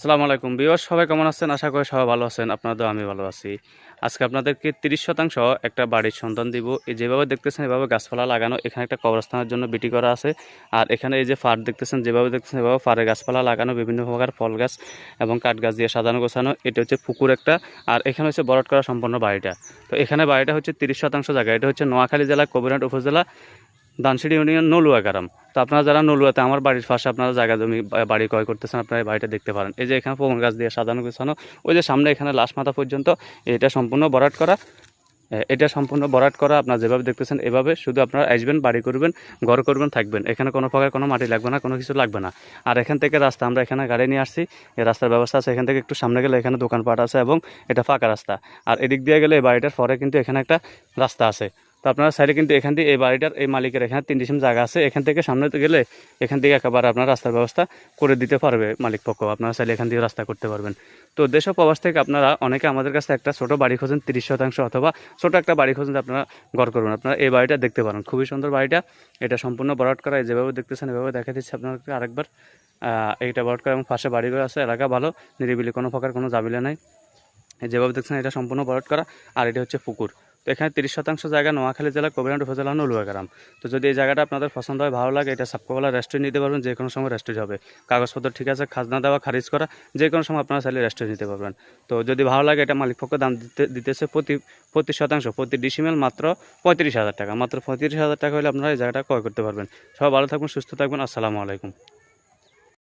আসসালামু আলাইকুম বিওর সবাই কেমন আছেন? আশা করি সবাই ভালো আছেন আপনাদের আমি ভালো আছি। আজকে আপনাদেরকে তিরিশ শতাংশ একটা বাড়ির সন্ধান দিব। এই যেভাবে দেখতেছেন, এভাবে গাছপালা লাগানো, এখানে একটা কবরস্থানের জন্য বিটি করা আছে। আর এখানে এই যে ফার দেখতেছেন, যেভাবে দেখতেছেন, এভাবে ফারে গাছপালা লাগানো, বিভিন্ন প্রকার ফল গাছ এবং কাঠ গাছ দিয়ে সাজানো, গোছানো, এটা হচ্ছে পুকুর একটা। আর এখানে হচ্ছে বরট করা সম্পূর্ণ বাড়িটা। তো এখানে বাড়িটা হচ্ছে তিরিশ শতাংশ জায়গা। এটা হচ্ছে নোয়াখালী জেলা, কবিরহাট উপজেলা দানসিড়ি ইউনিয়ন, নলুয়া গ্রাম। তো আপনারা যারা নলুয়াতে, আমার বাড়ির পাশে আপনারা জায়গা জমি বাড়ি ক্রয় করতেছেন, আপনারা এই বাড়িটা দেখতে পারেন। এই যে এখানে পবন গাছ দিয়ে সাজানো গোছানো, ওই যে সামনে এখানে লাশ মাথা পর্যন্ত, এটা সম্পূর্ণ বরাট করা। এটা সম্পূর্ণ বরাট করা, আপনারা যেভাবে দেখতেছেন, এভাবে শুধু আপনারা আসবেন, বাড়ি করবেন, ঘর করবেন, থাকবেন। এখানে কোনো প্রকার কোনো মাটি লাগবে না, কোনো কিছু লাগবে না। আর এখান থেকে রাস্তা, আমরা এখানে গাড়ি নিয়ে আসছি, এই রাস্তার ব্যবস্থা আছে। এখান থেকে একটু সামনে গেলে এখানে দোকানপাট আছে এবং এটা ফাঁকা রাস্তা। আর এদিক দিয়ে গেলে এই বাড়িটার পরে কিন্তু এখানে একটা রাস্তা আছে। তো আপনারা চাইলে কিন্তু এখান দিয়ে এই বাড়িটার এই মালিকের এখানে তিন ডিসিম জায়গা আছে। এখান থেকে সামনে গেলে এখান থেকে একেবারে আপনার রাস্তার ব্যবস্থা করে দিতে পারবে মালিক পক্ষ। আপনারা চাইলে এখান থেকে রাস্তা করতে পারবেন। তো দেশ প্রবাস থেকে আপনারা অনেকে আমাদের কাছে একটা ছোট বাড়ি খোঁজেন, তিরিশ শতাংশ অথবা ছোট একটা বাড়ি খোঁজেন আপনারা ঘর করবেন। আপনারা এই বাড়িটা দেখতে পারেন। খুবই সুন্দর বাড়িটা। এটা সম্পূর্ণ বরাট করা যেভাবে দেখতেছেন, এভাবে দেখা দিচ্ছে আপনাদেরকে আরেকবার। এইটা বরাট করা এবং পাশে বাড়িগুলো আছে। এলাকা ভালো, নিরিবিলি, কোনো প্রকার কোনো জাবিলা নাই। যেভাবে দেখছেন, এটা সম্পূর্ণ বরাট করা আর এটা হচ্ছে পুকুর। এখানে তিরিশ শতাংশ জায়গা নোয়াখালী জেলা কবিরাট উপজেলা নলুয়া গ্রাম তো যদি এই জায়গাটা আপনাদের পছন্দ হয়, ভালো লাগে, এটা সাবকোলা রেস্টুরেন্ট নিতে পারবেন, যে কোনো সময় রেস্টুরেন্ট হবে। কাগজপত্র ঠিক আছে, খাজনা দেওয়া, খারিজ করা, যে কোনো সময় আপনারা চাইলে রেস্টুরেন্ট নিতে পারবেন। তো যদি ভালো লাগে, এটা মালিক পক্ষ দাম দিতে, দিতেছে প্রতি প্রতি শতাংশ, প্রতি ডিসিমেল মাত্র পঁয়ত্রিশ হাজার টাকা। মাত্র পঁয়ত্রিশ হাজার টাকা হলে আপনারা এই জায়গাটা ক্রয় করতে পারবেন। সবাই ভালো থাকবেন, সুস্থ থাকবেন, আসসালামু আলাইকুম।